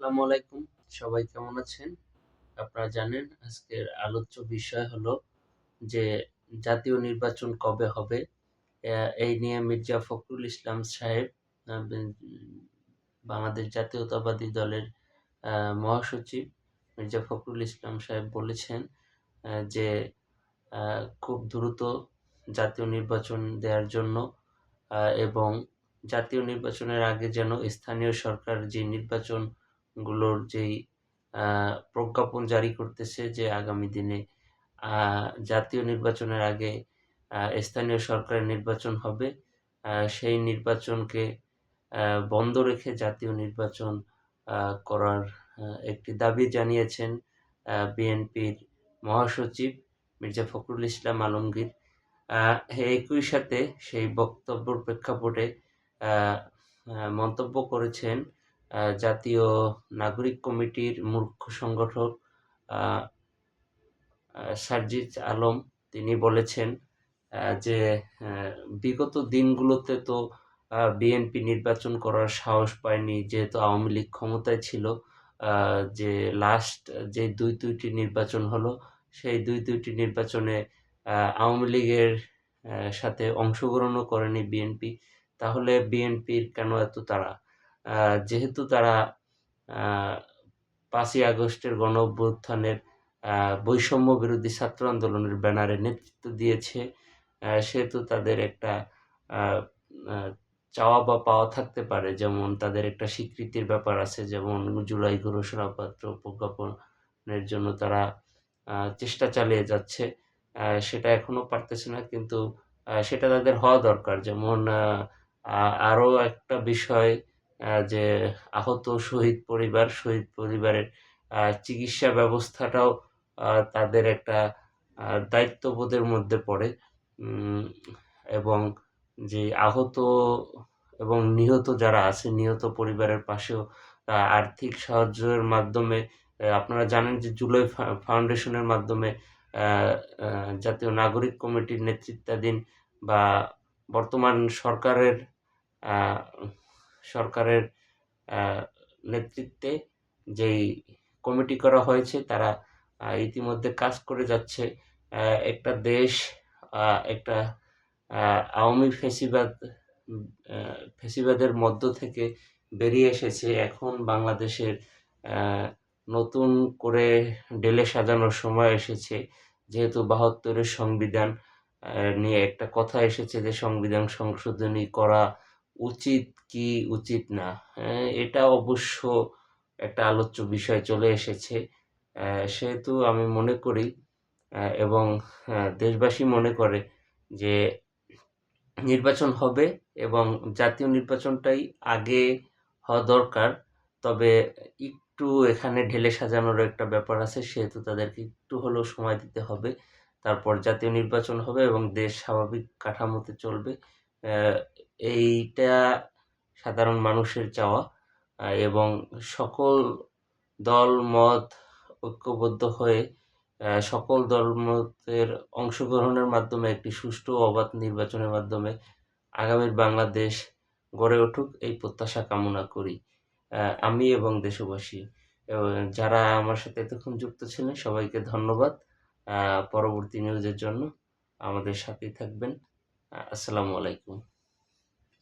আসসালামু আলাইকুম। সবাই কেমন আছেন? আপনারা জানেন আজকের আলোচ্য বিষয় হলো যে জাতীয় নির্বাচন কবে হবে? এই নিয়ে মির্জা ফখরুল ইসলাম সাহেব বাংলাদেশ জাতীয়তাবাদী দলের মহাসচিব মির্জা ফখরুল ইসলাম সাহেব বলেছেন যে খুব দ্রুত জাতীয় নির্বাচন দেওয়ার জন্য এবং জাতীয় নির্বাচনের আগে যেন স্থানীয় সরকার যে নির্বাচন গুলোর যেই প্রজ্ঞাপন জারি করতেছে যে আগামী দিনে জাতীয় নির্বাচনের আগে স্থানীয় সরকারের নির্বাচন হবে সেই নির্বাচনকে বন্ধ রেখে জাতীয় নির্বাচন করার একটি দাবি জানিয়েছেন বিএনপির মহাসচিব মির্জা ফখরুল ইসলাম আলমগীর। একই সাথে সেই বক্তব্যর প্রেক্ষাপটে মন্তব্য করেছেন জাতীয় নাগরিক কমিটির মুখ্য সংগঠক সার্জিজ আলম, তিনি বলেছেন যে বিগত দিনগুলোতে তো বিএনপি নির্বাচন করার সাহস পায়নি, যেহেতু আওয়ামী লীগ ক্ষমতায় ছিল যে লাস্ট যে দুই দুইটি নির্বাচন হলো, সেই দুই দুইটি নির্বাচনে আওয়ামী লীগের সাথে অংশগ্রহণও করেনি বিএনপি। তাহলে বিএনপির কেন এত তারা যেহেতু তারা পাঁচই আগস্টের গণ অভ্যুত্থানের বৈষম্য বিরোধী ছাত্র আন্দোলনের ব্যানারে নেতৃত্ব দিয়েছে সেহেতু তাদের একটা চাওয়া বা পাওয়া থাকতে পারে। যেমন তাদের একটা স্বীকৃতির ব্যাপার আছে, যেমন জুলাই ঘোষণাপত্র প্রজ্ঞাপনের জন্য তারা চেষ্টা চালিয়ে যাচ্ছে। সেটা এখনও পারতেছে না, কিন্তু সেটা তাদের হওয়া দরকার। যেমন আরও একটা বিষয় যে আহত শহীদ পরিবার, শহীদ পরিবারের চিকিৎসা ব্যবস্থাটাও তাদের একটা দায়িত্ববোধের মধ্যে পড়ে। এবং যে আহত এবং নিহত যারা আছে, নিহত পরিবারের পাশেও আর্থিক সাহায্যের মাধ্যমে আপনারা জানেন যে জুলাই ফাউন্ডেশনের মাধ্যমে জাতীয় নাগরিক কমিটির নেতৃত্বাধীন বা বর্তমান সরকারের সরকারের নেতৃত্বে যেই কমিটি করা হয়েছে, তারা ইতিমধ্যে কাজ করে যাচ্ছে। একটা দেশ একটা আওয়ামী ফেসিবাদ ফেসিবাদের মধ্য থেকে বেরিয়ে এসেছে। এখন বাংলাদেশের নতুন করে ডেলে সাজানোর সময় এসেছে। যেহেতু বাহাত্তরের সংবিধান নিয়ে একটা কথা এসেছে যে সংবিধান সংশোধনী করা উচিত কি উচিত না? হ্যাঁ, এটা অবশ্য একটা আলোচ্য বিষয় চলে এসেছে। সেহেতু আমি মনে করি এবং দেশবাসী মনে করে যে নির্বাচন হবে এবং জাতীয় নির্বাচনটাই আগে হওয়া দরকার। তবে একটু এখানে ঢেলে সাজানোর একটা ব্যাপার আছে সেহেতু তাদেরকে একটু হলেও সময় দিতে হবে। তারপর জাতীয় নির্বাচন হবে এবং দেশ স্বাভাবিক কাঠামোতে চলবে। এইটা সাধারণ মানুষের চাওয়া এবং সকল দল, মত ঐক্যবদ্ধ হয়ে সকল দলমতের অংশগ্রহণের মাধ্যমে একটি সুষ্ঠু অবাধ নির্বাচনের মাধ্যমে আগামীর বাংলাদেশ গড়ে উঠুক, এই প্রত্যাশা কামনা করি। আমি এবং দেশবাসী যারা আমার সাথে এতক্ষণ যুক্ত ছিলেন, সবাইকে ধন্যবাদ। পরবর্তী নিউজের জন্য আমাদের সাথেই থাকবেন। আসসালামু আলাইকুম।